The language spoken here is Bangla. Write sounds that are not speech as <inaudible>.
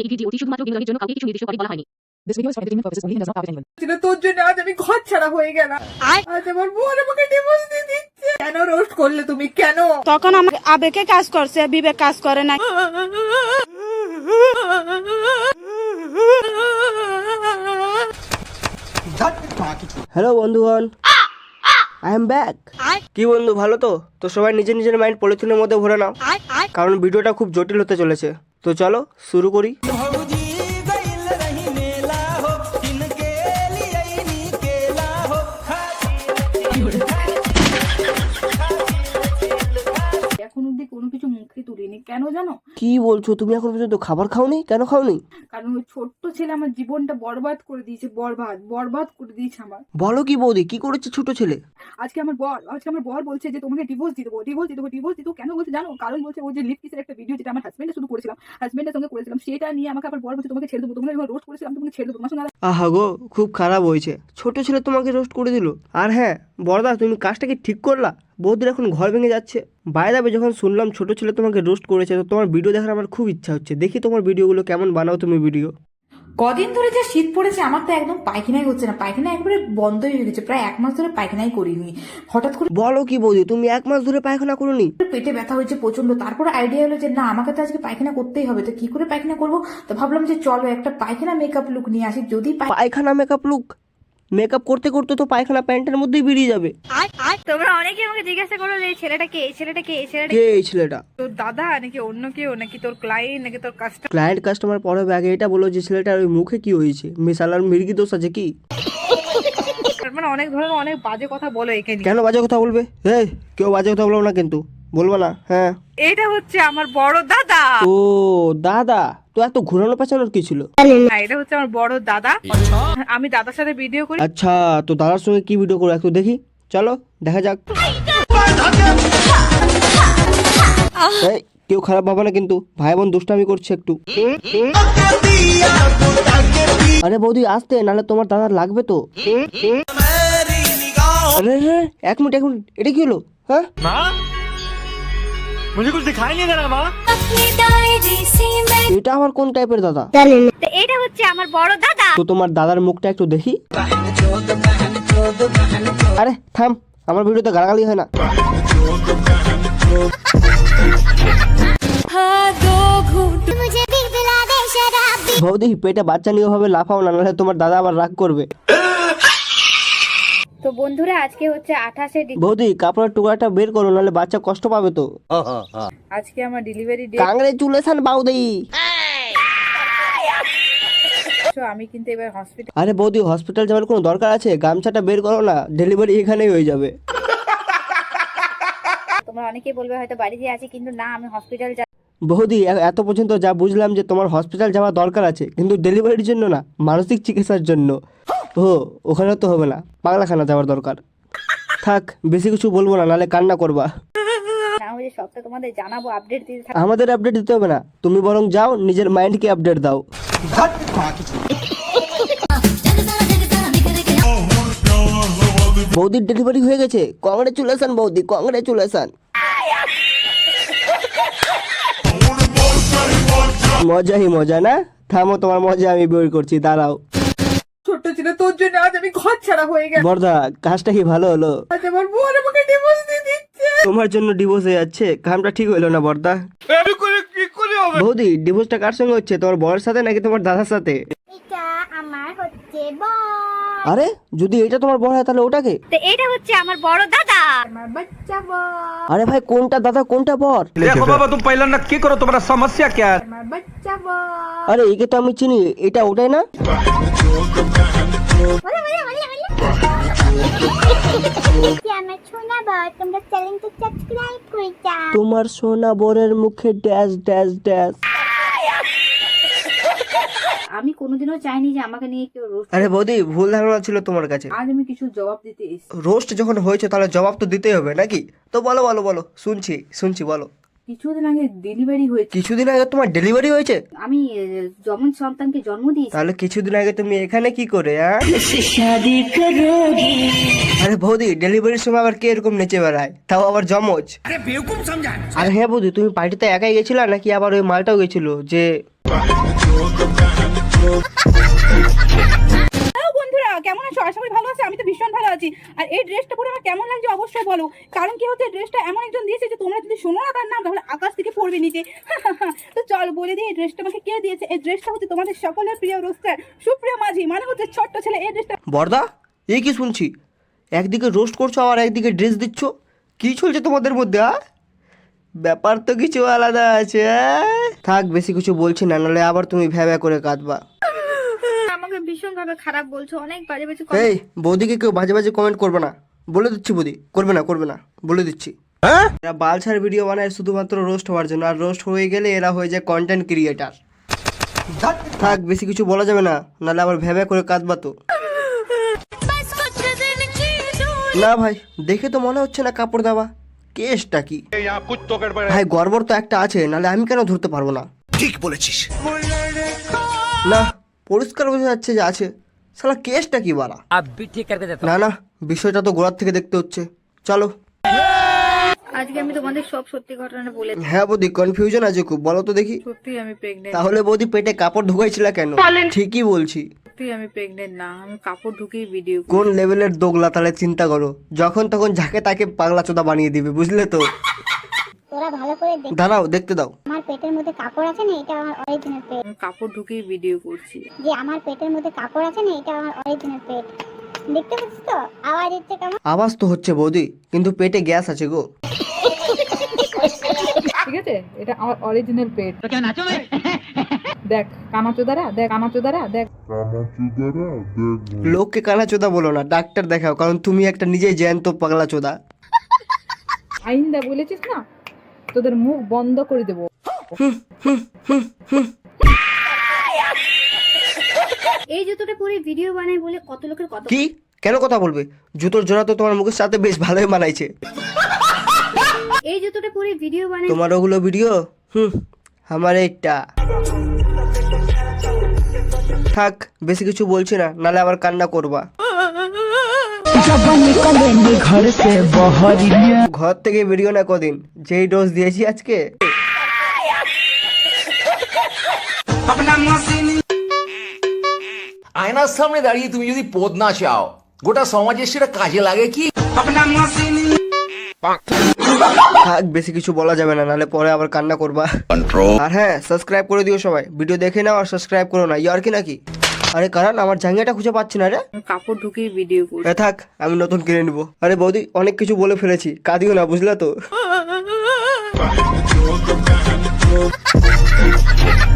এই ভিডিওটি শুধুমাত্র বিনোদনের জন্য কাউকে কিছু নির্দিষ্ট করে বলা হয়নি। This video is for entertainment purposes only and does not target anyone. ছিল তোর জন্য আজ আমি ঘর ছাড়া হয়ে গেলাম। আজ আমার বর আমাকে ডিভোর্স দিয়ে দিচ্ছে। কেন রোস্ট করলে তুমি? কেন? তখন আমার আবেগে কাজ করছে বিবেক কাজ করে না। হ্যালো বন্ধুগণ। আই এম ব্যাক কি বন্ধু ভালো তো? তো সবাই নিজের নিজের মাইন্ড পলিথিনের মধ্যে ভরে নাও। কারণ ভিডিওটা খুব জটিল হতে চলেছে। তো চলো শুরু করি। এখন অব্দি কোনো কিছু মুখে তুলিনি। কেন জানো? কি বলছো? তুমি এখন পর্যন্ত খাবার খাওনি? কেন খাওনি? কারণ ওই ছোট্ট ছেলে আমার জীবনটা বরবাদ করে দিয়েছে বরবাদ বরবাদ করে দিয়েছে আমার। বলো কি বৌদি কি করেছে ছোট ছেলে? আজকে আমার বর আজকে আমার বর বলছে যে তোমাকে ডিভোর্স দিয়ে দেবো ডিভোর্স দিয়ে দেবো ডিভোর্স দিয়ে দেবো কেন বলছে জানো? কারণ বলছে ওই যে লিপ কিসের একটা ভিডিও যেটা আমার হাজবেন্ডের শুধু করেছিলাম হাজবেন্ডের সঙ্গে করেছিলাম সেটা নিয়ে আমাকে আবার বর বলছে তোমাকে ছেড়ে দেবো তোমাকে রোস্ট করেছিলাম তোমাকে ছেড়ে দেবো তোমার সঙ্গে আহা গো খুব খারাপ হয়েছে। ছোট ছেলে তোমাকে রোস্ট করে দিল। আর হ্যাঁ বড়দা তুমি কাজটা কি ঠিক করলা? বৌদির এখন ঘর ভেঙে যাচ্ছে। বাইরে যাবে যখন শুনলাম ছোট ছেলে তোমাকে রোস্ট করেছে তো তোমার ভিডিও দেখার আমার খুব ইচ্ছা হচ্ছে। দেখি তোমার ভিডিওগুলো কেমন বানাও তুমি ভিডিও কদিন ধরে যা শীত পড়েছে আমার তো একদম পায়খানাই হচ্ছে না। পায়খানা একবারে বন্ধই হয়ে গেছে প্রায় এক মাস ধরে পায়খানাই করিনি। হঠাৎ করে বলো কি বৌদি তুমি এক মাস ধরে পায়খানা করনি? পেটে ব্যথা হয়েছে প্রচণ্ড তারপরে আইডিয়া হলো যে না আমাকে তো আজকে পায়খানা করতেই হবে তো কি করে পায়খানা করব? তো ভাবলাম যে চলো একটা পায়খানা মেকআপ লুক নিয়ে আসি যদি পায়খানা মেকআপ লুক মেকআপ করতে করতে তো পায়খানা প্যান্টের মধ্যেই বেরিয়ে যাবে। তোমরা অনেকে আমাকে জিজ্ঞাসা করো যে এই ছেলেটা কে? এই ছেলেটা কে? এই ছেলেটা কে এই ছেলেটা? তোর দাদা নাকি অন্য কেউ? নাকি তোর ক্লায়েন্ট নাকি তোর কাস্টমার ক্লায়েন্ট কাস্টমার পরে আগে এটা বলো যে ছেলেটার ওই মুখে কি হয়েছে? মিশালার মির্গি দোষ আছে কি? মানে অনেক ধরনের অনেক বাজে কথা বলে এখানে কেন বাজে কথা বলবে? এই কেউ বাজে কথা বলব না কিন্তু। বলব না হ্যাঁ। এটা হচ্ছে আমার বড় দাদা। ও দাদা? তো এত ঘুরানো পেছানোর কি ছিল? হ্যাঁ, এটা হচ্ছে আমার বড় দাদা। আমি দাদার সাথে ভিডিও করি। আচ্ছা তো দাদার সঙ্গে কি ভিডিও করো একটু দেখি। চলো দেখা যাক। এই, কেউ খারাপ ভাবে না কিন্তু। ভাই বোন দুষ্টামি করছে একটু। আরে বৌদি আসতে নাহলে তোমার দাদার লাগবে তো। আরে আরে, আরে, এক মিনিট এক মিনিট। এটা কি হলো? হ্যাঁ? এটা আবার কোন টাইপের দাদা? তো এটা হচ্ছে আমার বড় দাদা। তো তোমার দাদার মুখটা একটু দেখি। আরে থাম আমার ভিডিওতে গালাগালি হয় না। বৌদি পেটে বাচ্চা নিয়ে ভাবে লাফাও না নাহলে তোমার দাদা আবার রাগ করবে। তো বন্ধুরা আজকে হচ্ছে আঠাশে বৌদি কাপড়ের টুকরাটা বের করো নাহলে বাচ্চা কষ্ট পাবে তো। আজকে আমার ডেলিভারি ডে কাংগ্রেচুলেশন বৌদি। আমি কিন্তু এবার হসপিটাল আরে বৌদি হসপিটাল যাওয়ার কোনো দরকার আছে? গামছাটা বের করো না ডেলিভারি এখানেই হয়ে যাবে। তোমরা অনেকেই বলবে হয়তো বাড়িতে আছি কিন্তু না আমি হসপিটাল বৌদি এত পর্যন্ত যা বুঝলাম যে তোমার হসপিটাল যাওয়া দরকার আছে কিন্তু ডেলিভারির জন্য না মানসিক চিকিৎসার জন্য। ও ওখানে তো হবে না। পাগলাখানা যাওয়ার দরকার। থাক বেশি কিছু বলব না নাহলে কান্না করবা। না সবটা তোমাদের জানাব আপডেট দিতে থাকব আমাদের আপডেট দিতে হবে না। তুমি বরং যাও নিজের মাইন্ডকে আপডেট দাও। বৌদির ডেলিভারি হয়ে গেছে। কংগ্রেচুলেশন বৌদি কংগ্রেচুলেশন মজাই মজা না? থামো তোমার মজা আমি বের করছি দাঁড়াও। হয়েছিল তোর জন্য আজ আমি ঘর ছাড়া হয়ে গেল বর্দা কাজটা কি ভালো হলো? আমার বোন আমাকে ডিভোর্স দিয়ে দিচ্ছে। তোমার জন্য ডিভোর্স হয়ে যাচ্ছে কামটা ঠিক হলো না বর্দা? আমি করে কি করে হবে? বৌদি ডিভোর্সটা কার সঙ্গে হচ্ছে? তোমার বড়ের সাথে নাকি তোমার দাদার সাথে? আরে যদি এটা তোমার বড় হয় তাহলে ওটাকে? এটা হচ্ছে আমার বড় দাদা। আরে ভাই কোনটা দাদা কোনটা বর? দেখো বাবা তুমি পাইলা না কি করো তোমার? সমস্যা কি? আরে একে তো আমি চিনি এটা ওটাই না? তোমরা সোনা বরের মুখে ড্যাশ ড্যাশ ড্যাশ। আমি কোনোদিনও চাইনি যে আমাকে নিয়ে কেউ রোস্ট আরে বৌদি ভুল ধারণা ছিল তোমার কাছে। আজ আমি কিছু জবাব দিতে এসেছি। রোস্ট যখন হয়েছে তাহলে জবাব তো দিতেই হবে নাকি? তো বলো বলো বলো শুনছি শুনছি বলো। কিছুদিন আগে ডেলিভারি হয়েছে। কিছুদিন আগে তোমার ডেলিভারি হয়েছে? আমি যেমন সন্তানকে জন্ম দিয়েছি। তাহলে কিছুদিন আগে তুমি এখানে কি করে হ্যাঁ আরে বৌদি ডেলিভারির সময় আবার কে এরকম নেচে বেড়ায়? তাও আবার জমজ আরে হ্যাঁ বৌদি তুমি পার্টিতে একাই গেছিলা নাকি আবার ওই মালটাও গেছিল যে? হ্যালো বন্ধুরা কেমন আছো? আশা করি ভালো আছে আমি তো ভীষণ ভালো আছি। আর এই ড্রেসটা পরে আমার কেমন লাগছে অবশ্যই বলো। কারণ কি হচ্ছে ড্রেসটা এমন একজন দিয়েছে যে তোমরা যদি শোনো না তার নাম তাহলে আকাশ থেকে পড়বে নিচে। <laughs> তো চল বলে দিই এই ড্রেসটা আমাকে কে দিয়েছে? এই ড্রেসটা হচ্ছে তোমাদের সকলের প্রিয় রোস্টার সুপ্রিয় মাঝি মানে হচ্ছে ছোট্ট ছেলে। এই ড্রেসটা বর্দা এই কি শুনছি? একদিকে রোস্ট করছ আর একদিকে ড্রেস দিচ্ছ? কি চলছে তোমাদের মধ্যে আ? ব্যাপার তো কিছু আলাদা আছে থাক বেশি কিছু বলছি না নাহলে আবার তুমি ভ্যাবা করে কাঁদবা। আমাকে ভীষণ ভাবে খারাপ বলছো অনেক বাজে বাজে এই বৌদিকে কেউ বাজে বাজে কমেন্ট করবে না। বলে দিচ্ছি বৌদি করবে না করবে না বলে দিচ্ছি। এরা বালছার ভিডিও বানায় শুধুমাত্র রোস্ট হওয়ার জন্য আর রোস্ট হয়ে গেলে এরা হয়ে যায় কন্টেন্ট ক্রিয়েটার থাক বেশি কিছু বলা যাবে না নাহলে আবার ভ্যাবা করে কাঁদবা তো। না ভাই দেখে তো মনে হচ্ছে না কাপড় দেওয়া। কেসটা কি? ভাই গর্বর তো একটা আছে নাহলে আমি কেন ধরতে পারব না? ঠিক বলেছিস। না পরিষ্কার বোঝা যাচ্ছে যে আছে। সালা কেসটা কি বাড়া না না বিষয়টা তো গোড়ার থেকে দেখতে হচ্ছে। চলো। আজকে আমি তোমাদের সব সত্যি ঘটনা বলে হ্যাঁ বৌদি কনফিউশন আছে খুব বলো তো দেখি। সত্যি আমি প্রেগনেন্ট তাহলে বৌদি পেটে কাপড় ঢুকাইছিল কেন? ঠিকই বলছি। সত্যি আমি প্রেগনেন্ট না আমি কাপড় ঢুকিয়ে ভিডিও কোন লেভেলের দোগলা তাহলে চিন্তা করো। যখন তখন যাকে তাকে পাগলা চোদা বানিয়ে দিবে বুঝলে তো? তোরা ভালো করে দেখ। দাঁড়াও দেখতে দাও। আমার পেটের মধ্যে কাপড় আছে না এটা আমার অরিজিনাল পেট। কাপড় ঢুকিয়ে ভিডিও করছি। যে আমার পেটের মধ্যে কাপড় আছে না এটা আমার অরিজিনাল পেট। দেখতে পাচ্ছিস তো? আওয়াজ হচ্ছে কেমন? আওয়াজ তো হচ্ছে বৌদি কিন্তু পেটে গ্যাস আছে গো। ঠিক আছে? এটা আমার অরিজিনাল পেট। দেখ কানাচোদারা দেখ কানাচোদারা দেখ। লোককে কানা চোদা বলো না ডাক্তার দেখাও কারণ তুমি একটা নিজেই জ্যান্ত পাগলা চোদা। আইন্দা বলেছিস না? তোদের মুখ বন্ধ করে দেবো। এই জুতোটা পরে ভিডিও বানাই বলে কত লোকের কত কি? কেন কথা বলবে? জুতোর জোড়া তো তোমার মুখের সাথে বেশ ভালোই মানাইছে। এই জুতোটা পরে ভিডিও বানাই তোমার ওগুলো ভিডিও হুম আমার এইটা। থাক বেশি কিছু বলছি না নালে আবার কান্না করবা। ঘর থেকে বেরিও না কদিন যেই ডোজ দিয়েছি আজকে। আয়নার সামনে দাঁড়িয়ে তুমি যদি পদ না চাও গোটা সমাজের সেটা কাজে লাগে কি? থাক বেশি কিছু বলা যাবে না নাহলে পরে আবার কান্না করবা। আর হ্যাঁ সাবস্ক্রাইব করে দিও সবাই। ভিডিও দেখে নাও আর সাবস্ক্রাইব করো না। ইয়ার কি নাকি? আরে কারণ আমার জাঙ্গিয়াটা খুঁজে পাচ্ছি না রে। কাপড় ঢুকিয়ে ভিডিও করছি। এ থাক আমি নতুন কিনে নিবো। আরে বৌদি অনেক কিছু বলে ফেলেছি। কাঁদিও না বুঝলে তো? <laughs>